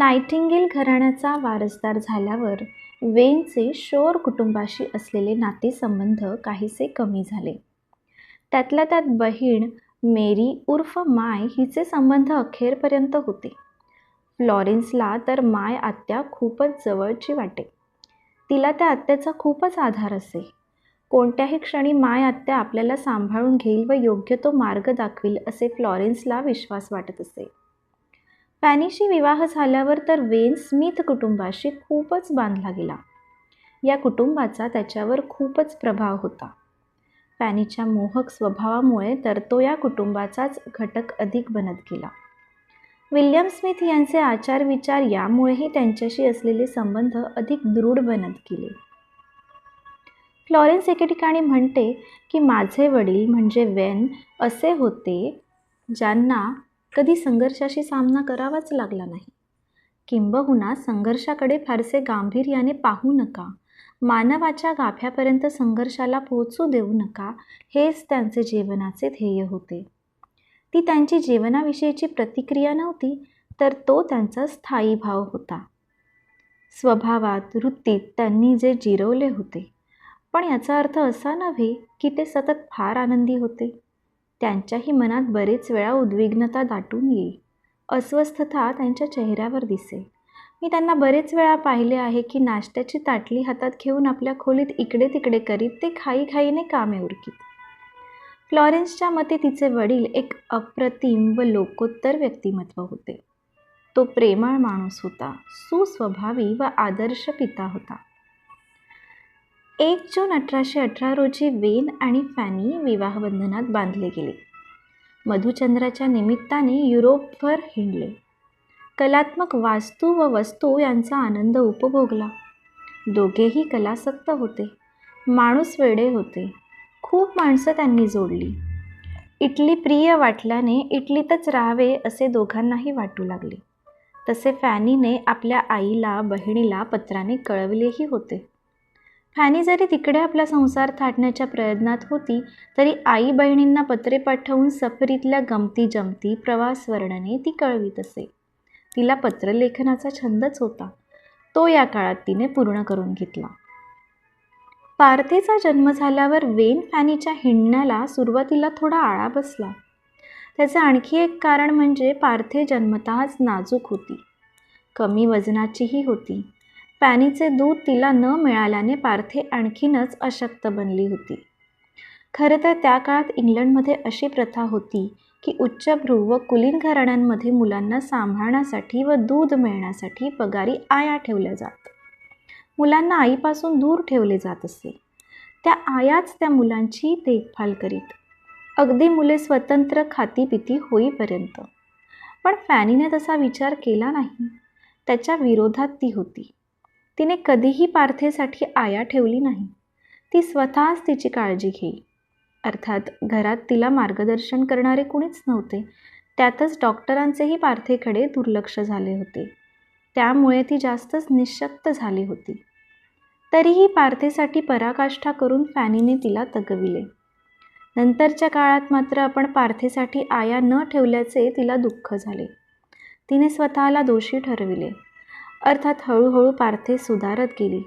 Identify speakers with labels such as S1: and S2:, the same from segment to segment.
S1: Nightingale घराण्याचा वारसदार झाल्यावर वेनचे शोर कुटुंबाशी असलेले नातेसंबंध काहीसे कमी झाले. त्यातल्या त्यात बहीण मेरी उर्फ माय हिचे संबंध अखेरपर्यंत होते. फ्लॉरेन्सला तर माय आत्या खूपच जवळची वाटे. तिला त्या आत्याचा खूपच आधार असे. कोणत्याही क्षणी माय आत्या आपल्याला सांभाळून घेईल व योग्य तो मार्ग दाखवील असे फ्लॉरेन्सला विश्वास वाटत असे. फॅनीशी विवाह झाल्यावर तर वेन स्मिथ कुटुंबाशी खूपच बांधला गेला. या कुटुंबाचा त्याच्यावर खूपच प्रभाव होता. फॅनीच्या मोहक स्वभावामुळे तर तो या कुटुंबाचाच घटक अधिक बनत गेला. विल्यम स्मिथ यांचे आचार विचार यामुळेही त्यांच्याशी असलेले संबंध अधिक दृढ बनत गेले. फ्लॉरेन्स एके ठिकाणी म्हणते की माझे वडील म्हणजे वेन असे होते ज्यांना कधी संघर्षाशी सामना करावाच लागला नाही. किंबहुना संघर्षाकडे फारसे गांभीर्याने पाहू नका. मानवाच्या गाभ्यापर्यंत संघर्षाला पोहोचू देऊ नका हेच त्यांचे जीवनाचे ध्येय होते. ती त्यांची जीवनाविषयीची प्रतिक्रिया नव्हती तर तो त्यांचा स्थायी भाव होता. स्वभावात वृत्तीत त्यांनी जे जिरवले होते. पण याचा अर्थ असा नव्हे की ते सतत फार आनंदी होते. त्यांच्याही मनात बरेच वेळा उद्विग्नता दाटून येईल. अस्वस्थता त्यांच्या चेहऱ्यावर दिसे. मी त्यांना बरेच वेळा पाहिले आहे की नाश्त्याची ताटली हातात घेऊन आपल्या खोलीत इकडे तिकडे करीत ते खाई खाईने कामे उरकीत. फ्लॉरेन्सच्या मते तिचे वडील एक अप्रतिम व लोकोत्तर व्यक्तिमत्व होते. तो प्रेमळ माणूस होता सुस्वभावी व आदर्श पिता होता. एक जून अठराशे अठरा रोजी वेन आणि फॅनी विवाहबंधनात बांधले गेले. मधुचंद्राच्या निमित्ताने युरोपवर हिंडले. कलात्मक वास्तू व वस्तू यांचा आनंद उपभोगला. दोघेही कलासक्त होते. माणूस वेडे होते. खूप माणसं त्यांनी जोडली. इटली प्रिय वाटल्याने इटलीतच राहावे असे दोघांनाही वाटू लागले. तसे फॅनीने आपल्या आईला बहिणीला पत्राने कळवलेही होते. फॅनी जरी तिकडे आपला संसार थाटण्याच्या प्रयत्नात होती तरी आई बहिणींना पत्रे पाठवून सफरीतल्या गमती जमती प्रवास वर्णने ती कळवीत असे. तिला पत्रलेखनाचा छंदच होता. तो या काळात तिने पूर्ण करून घेतला. पार्थेचा जन्म झाल्यावर वेन फॅनीच्या हिंडण्याला सुरुवातीला थोडा आळा बसला. त्याचे आणखी एक कारण म्हणजे पार्थे जन्मतःच नाजूक होती. कमी वजनाचीही होती. फॅनीचे दूध तिला न मिळाल्याने पार्थे आणखीनच अशक्त बनली होती. खरं तर त्या काळात इंग्लंडमध्ये अशी प्रथा होती की उच्चभ्रू व कुलीन घराण्यांमध्ये मुलांना सांभाळण्यासाठी व दूध मिळण्यासाठी पगारी आया ठेवल्या जात. मुलांना आईपासून दूर ठेवले जात असे. त्या आयाच त्या मुलांची देखभाल करीत. अगदी मुले स्वतंत्र खातीपिती होईपर्यंत. पण फॅनीने तसा विचार केला नाही. त्याच्या विरोधात ती होती. तिने कधीही पार्थेसाठी आया ठेवली नाही. ती स्वतःच तिची काळजी घेई. अर्थात घरात तिला मार्गदर्शन करणारे कुणीच नव्हते. त्यातच डॉक्टरांचेही पार्थेकडे दुर्लक्ष झाले होते. त्यामुळे ती जास्तच निशक्त झाली होती. तरीही पार्थेसाठी पराकाष्ठा करून फॅनीने तिला तगविले. नंतरच्या काळात मात्र आपण पार्थेसाठी आया न ठेवल्याचे तिला दुःख झाले. तिने स्वतःला दोषी ठरविले. अर्थात हळूहळू पार्थे सुधारत गेली.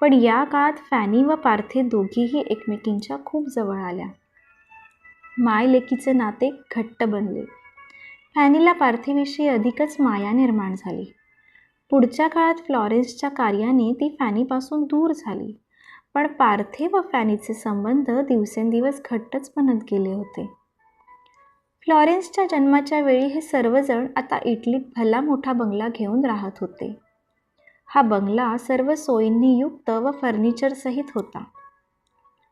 S1: पण या काळात फॅनी व पार्थे दोघीही एकमेकींच्या खूप जवळ आल्या. माय लेकीचे नाते घट्ट बनले. फॅनीला पार्थेविषयी अधिकच माया निर्माण झाली. पुढच्या काळात फ्लॉरेन्सच्या कार्याने ती फॅनीपासून दूर झाली. पण पार्थे व फॅनीचे संबंध दिवसेंदिवस घट्टच बनत गेले होते. फ्लॉरेन्सच्या जन्माच्या वेळी हे सर्वजण आता इटलीत भला मोठा बंगला घेऊन राहत होते. हा बंगला सर्व सोयींनी युक्त व फर्निचरसहित होता.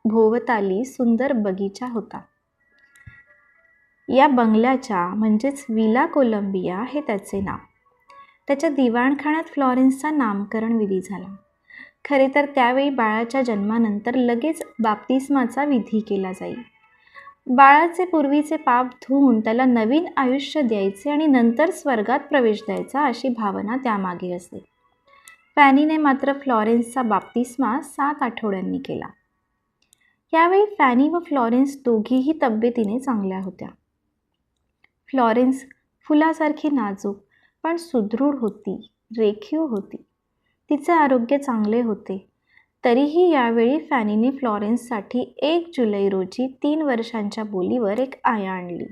S1: भोवताली सुंदर बगीचा होता. या बंगल्याच्या म्हणजेच विला कोलंबिया हे त्याचे नाव. त्याच्या दिवाणखाण्यात फ्लॉरेन्सचा नामकरण विधी झाला. खरे तर त्यावेळी बाळाच्या जन्मानंतर लगेच बाप्तिस्माचा विधी केला जाईल बाळाचे पूर्वीचे पाप धुवून त्याला नवीन आयुष्य द्यायचे आणि नंतर स्वर्गात प्रवेश द्यायचा अशी भावना त्यामागे असते. फॅनीने मात्र फ्लॉरेन्सचा बाप्तिस्मा सात आठवड्यांनी केला. यावेळी फॅनी व फ्लॉरेन्स दोघीही तब्येतीने चांगल्या होत्या. फ्लॉरेन्स फुलासारखी नाजूक पण सुदृढ होती रेखीव होती. तिचे आरोग्य चांगले होते. तरीही यावेळी फॅनीने फ्लॉरेन्ससाठी एक जुलै रोजी तीन वर्षांच्या बोलीवर एक आया आणली.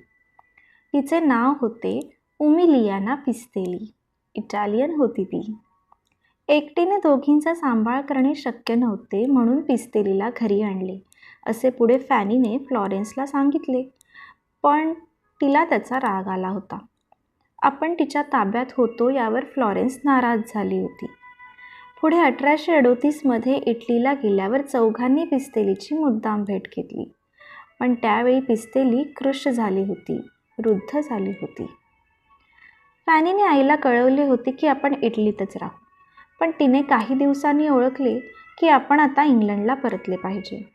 S1: तिचे नाव होते उमिलियाना पिस्तेली. इटालियन होती ती. एकटीने दोघींचा सांभाळ करणे शक्य नव्हते म्हणून पिस्तेलीला घरी आणले. असे पुढे फॅनीने फ्लॉरेन्सला सांगितले. पण तिला त्याचा राग आला होता. आपण तिच्या ताब्यात होतो यावर फ्लॉरेन्स नाराज झाली होती. पुढे अठराशे अडोतीसमध्ये इटलीला गेल्यावर चौघांनी पिस्तेलीची मुद्दाम भेट घेतली. पण त्यावेळी पिस्तेली कृश झाली होती वृद्ध झाली होती. फॅनीने आईला कळवले होते की आपण इटलीतच राहू. पण तिने काही दिवसांनी ओळखले की आपण आता इंग्लंडला परतले पाहिजे.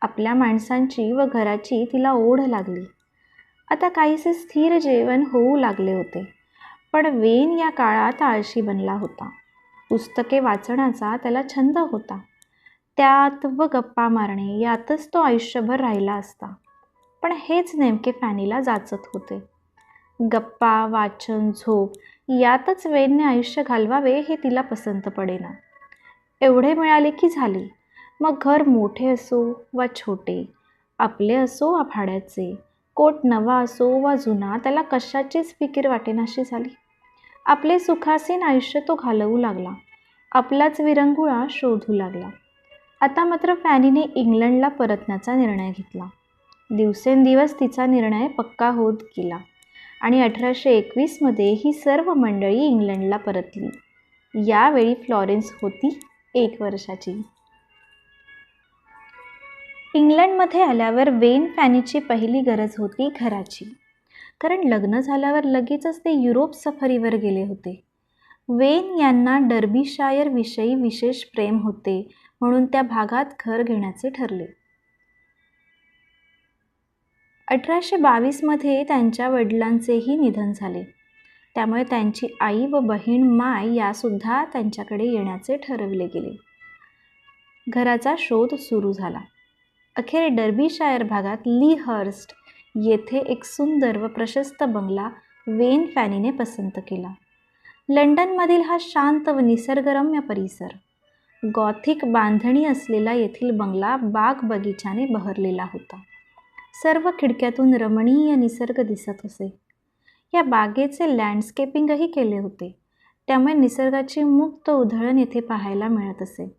S1: आपल्या माणसांची व घराची तिला ओढ लागली. आता काहीसे स्थिर जेवण होऊ लागले होते पण वेन या काळात आळशी बनला होता. पुस्तके वाचण्याचा त्याला छंद होता. त्यात व गप्पा मारणे यातच तो आयुष्यभर राहिला असता. पण हेच नेमके फॅनीला जाचत होते. गप्पा वाचन झोप यातच वेनने आयुष्य घालवावे हे तिला पसंत पडेना. एवढे मिळाले की झाले. मग घर मोठे असो वा छोटे आपले असो वा भाड्याचे कोट नवा असो वा जुना त्याला कशाचीच फिकीर वाटेनाशी झाली. आपले सुखासीन आयुष्य तो घालवू लागला. आपलाच विरंगुळा शोधू लागला. आता मात्र फॅनीने इंग्लंडला परतण्याचा निर्णय घेतला. दिवसेंदिवस तिचा निर्णय पक्का होत गेला आणि अठराशे एकवीसमध्ये ही सर्व मंडळी इंग्लंडला परतली. यावेळी फ्लॉरेन्स होती एक वर्षाची. इंग्लंडमध्ये आल्यावर वेन फॅनीची पहिली गरज होती घराची. कारण लग्न झाल्यावर लगेचच ते युरोप सफरीवर गेले होते. वेन यांना डर्बीशायर विषयी विशेष प्रेम होते म्हणून त्या भागात घर घेण्याचे ठरले. अठराशे बावीसमध्ये त्यांच्या वडिलांचेही निधन झाले. त्यामुळे त्यांची आई व बहीण माय यासुद्धा त्यांच्याकडे येण्याचे ठरविले गेले. घराचा शोध सुरू झाला. अखेर डर्बीशायर भागात ली हर्स्ट येथे एक सुंदर व प्रशस्त बंगला वेन फॅनीने पसंत केला. लंडनमधील हा शांत व निसर्गरम्य परिसर. गॉथिक बांधणी असलेला येथील बंगला बाग बगीचाने बहरलेला होता. सर्व खिडक्यातून रमणीय निसर्ग दिसत असे. या बागेचे लँडस्केपिंगही केले होते. त्यामुळे निसर्गाची मुक्त उधळण येथे पाहायला मिळत असे.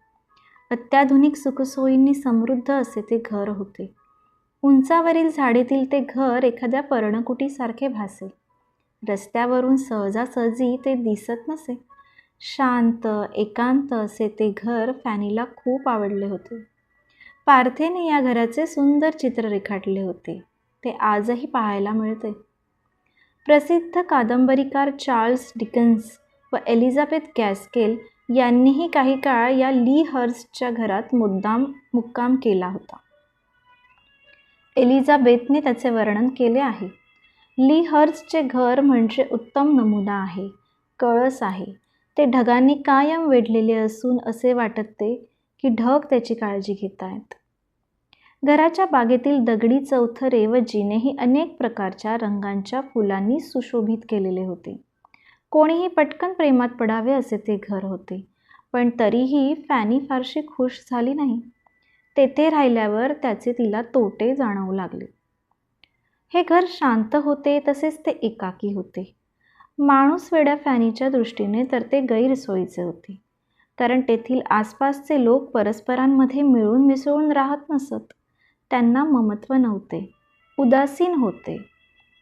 S1: अत्याधुनिक सुखसोयींनी समृद्ध असे ते घर होते. उंचावरील झाडीतील ते घर एखाद्या पर्णकुटीसारखे भासे रस्त्यावरून सहजासहजी ते दिसत नसे. शांत एकांत असे ते घर फॅनीला खूप आवडले होते. पार्थेने या घराचे सुंदर चित्र रेखाटले होते. ते आजही पाहायला मिळते. प्रसिद्ध कादंबरीकार चार्ल्स डिकन्स व एलिझाबेथ गॅस्केल यांनीही काही काळ या ली हर्सच्या घरात मुद्दाम मुक्काम केला होता. एलिझाबेथने त्याचे वर्णन केले आहे. ली हर्सचे घर म्हणजे उत्तम नमुना आहे कळस आहे. ते ढगांनी कायम वेढलेले असून असे वाटते की ढग त्याची काळजी घेत आहेत. घराच्या बागेतील दगडी चौथरे व जिनेही अनेक प्रकारच्या रंगांच्या फुलांनी सुशोभित केलेले होते. कोणीही पटकन प्रेमात पडावे असे ते घर होते पण तरीही फॅनी फारशी खुश झाली नाही. तेथे राहिल्यावर त्याचे तिला तोटे जाणवू लागले. हे घर शांत होते तसेच ते एकाकी होते. माणूस वेड्या फॅनीच्या दृष्टीने तर ते गैरसोयीचे होते कारण तेथील आसपासचे लोक परस्परांमध्ये मिळून मिसळून राहत नसत. त्यांना ममत्व नव्हते उदासीन होते.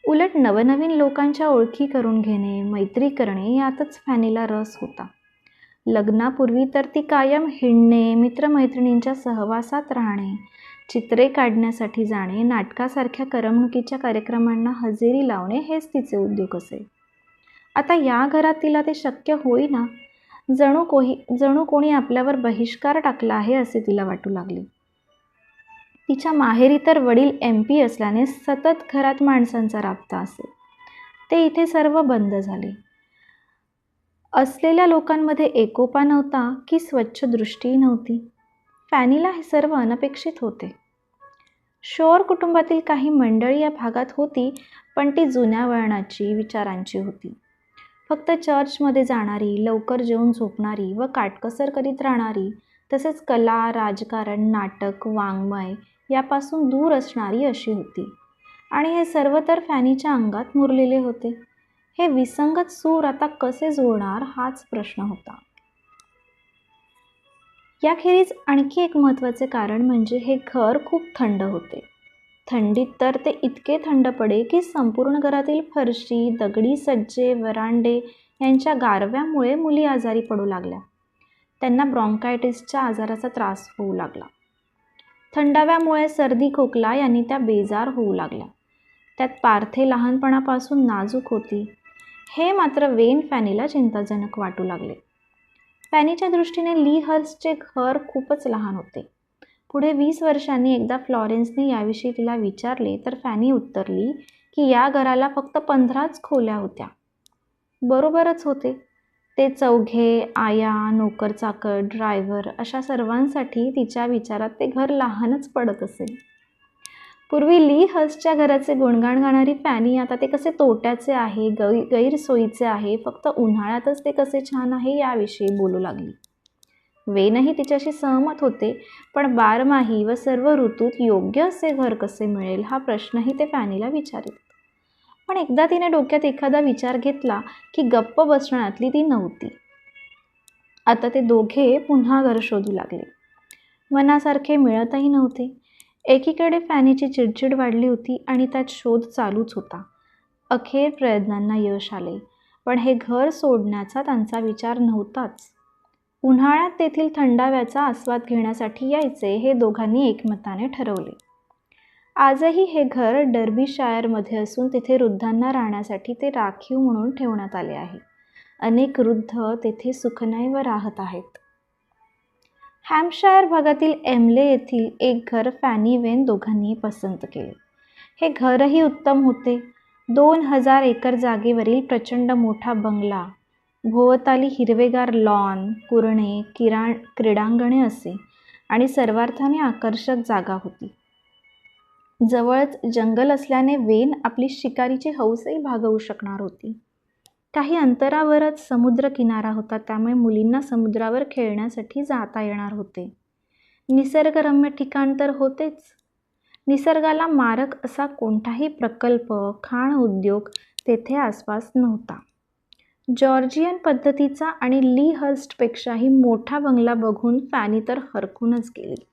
S1: उलट नवनवीन लोकांच्या ओळखी करून घेणे मैत्री करणे यातच फॅनीला रस होता. लग्नापूर्वी तर ती कायम हिंडणे मित्रमैत्रिणींच्या सहवासात राहणे चित्रे काढण्यासाठी जाणे नाटकासारख्या करमणुकीच्या कार्यक्रमांना हजेरी लावणे हेच तिचे उद्योग असे. आता या घरात तिला ते शक्य होईना. जणू कोही जणू कोणी आपल्यावर बहिष्कार टाकला आहे असे तिला वाटू लागले. तिच्या माहेरी तर वडील एम पी असल्याने सतत घरात माणसांचा राबता असे. ते इथे सर्व बंद झाले. असलेल्या लोकांमध्ये एकोपा नव्हता की स्वच्छ दृष्टीही नव्हती. फॅनीला हे सर्व अनपेक्षित होते. शोअर कुटुंबातील काही मंडळी या भागात होती पण ती जुन्या वळणाची विचारांची होती. फक्त चर्चमध्ये जाणारी लवकर जेवून झोपणारी व काटकसर करीत राहणारी तसेच कला राजकारण नाटक वाङ्मय यापासून दूर असणारी अशी होती. आणि हे सर्व तर फॅनीच्या अंगात मुरलेले होते. हे विसंगत सूर आता कसे जुळणार हाच प्रश्न होता. याखेरीज आणखी एक महत्त्वाचे कारण म्हणजे हे घर खूप थंड होते. थंडीत तर ते इतके थंड पडे की संपूर्ण घरातील फरशी दगडी सज्जे वरांडे यांच्या गारव्यामुळे मुली आजारी पडू लागल्या. त्यांना ब्रॉन्कायटिसच्या आजाराचा त्रास होऊ लागला. थंडाव्यामुळे सर्दी खोकला यांनी त्या बेजार होऊ लागल्या. त्यात पार्थे लहानपणापासून नाजूक होती. हे मात्र वेन फॅनीला चिंताजनक वाटू लागले. फॅनीच्या दृष्टीने ली हर्सचे घर खूपच लहान होते. पुढे वीस वर्षांनी एकदा फ्लॉरेन्सने याविषयी तिला विचारले तर फॅनी उत्तरली की या घराला फक्त पंधराच खोल्या होत्या. बरोबरच होते. ते चौघे आया नोकर चाकर ड्रायव्हर अशा सर्वांसाठी तिच्या विचारात ते घर लहानच पडत असेल पूर्वी ली हसच्या घराचे गुणगाण गाणारी फॅनी आता ते कसे तोट्याचे आहे गै गैरसोयीचे आहे फक्त उन्हाळ्यातच ते कसे छान आहे याविषयी बोलू लागली. वेनही तिच्याशी सहमत होते पण बारमाही व सर्व ऋतूत योग्य असे घर कसे मिळेल हा प्रश्नही ते फॅनीला विचारित. पण एकदा तिने डोक्यात एखादा विचार घेतला की गप्प बसण्यातली ती नव्हती. आता ते दोघे पुन्हा घर शोधू लागले. मनासारखे मिळतही नव्हते. एकीकडे फॅनीची चिडचिड वाढली होती आणि त्यात शोध चालूच होता. अखेर प्रयत्नांना यश आले पण हे घर सोडण्याचा त्यांचा विचार नव्हताच. उन्हाळ्यात तेथील थंडाव्याचा आस्वाद घेण्यासाठी यायचे हे दोघांनी एकमताने ठरवले. आजही हे घर डर्बीशायरमध्ये असून तिथे वृद्धांना राहण्यासाठी ते राखीव म्हणून ठेवण्यात आले आहे. अनेक वृद्ध तेथे सुखनैव राहत आहेत. हॅम्पशायर भागातील एमले येथील एक घर फॅनी वेन दोघांनी पसंत केले. हे घरही उत्तम होते. दोन हजार एकर जागेवरील प्रचंड मोठा बंगला भोवताली हिरवेगार लॉन कुरणे किराण क्रीडांगणे असे आणि सर्वार्थाने आकर्षक जागा होती. जवळच जंगल असल्याने वेन आपली शिकारीची हौसही भागवू शकणार होती. काही अंतरावरच समुद्र किनारा होता त्यामुळे मुलींना समुद्रावर खेळण्यासाठी जाता येणार होते. निसर्गरम्य ठिकाण तर होतेच. निसर्गाला मारक असा कोणताही प्रकल्प खाण उद्योग तेथे आसपास नव्हता. जॉर्जियन पद्धतीचा आणि ली हर्स्टपेक्षाही मोठा बंगला बघून फॅनी तर हरकूनच गेली.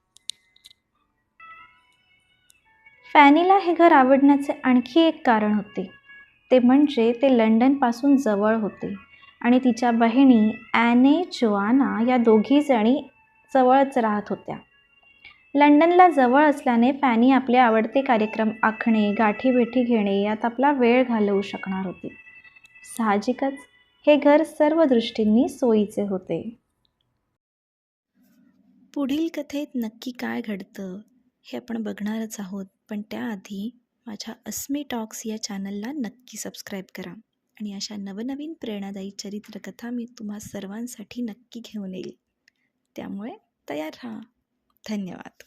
S1: फॅनीला हे घर आवडण्याचे आणखी एक कारण होते. ते म्हणजे ते लंडनपासून जवळ होते. आणि तिच्या बहिणी ॲने जोआना या दोघीजणी जवळच राहत होत्या. लंडनला जवळ असल्याने फॅनी आपले आवडते कार्यक्रम आखणे गाठीभेटी घेणे यात आपला वेळ घालवू शकणार होती. साहजिकच हे घर सर्व दृष्टींनी सोयीचे होते.
S2: पुढील कथेत नक्की काय घडतं हे आपण बघणारच आहोत पण त्याआधी माझ्या अस्मी टॉक्स या चॅनलला नक्की सबस्क्राईब करा. आणि अशा नवनवीन प्रेरणादायी चरित्रकथा मी तुम्हा सर्वांसाठी नक्की घेऊन येईल. त्यामुळे तयार राहा. धन्यवाद.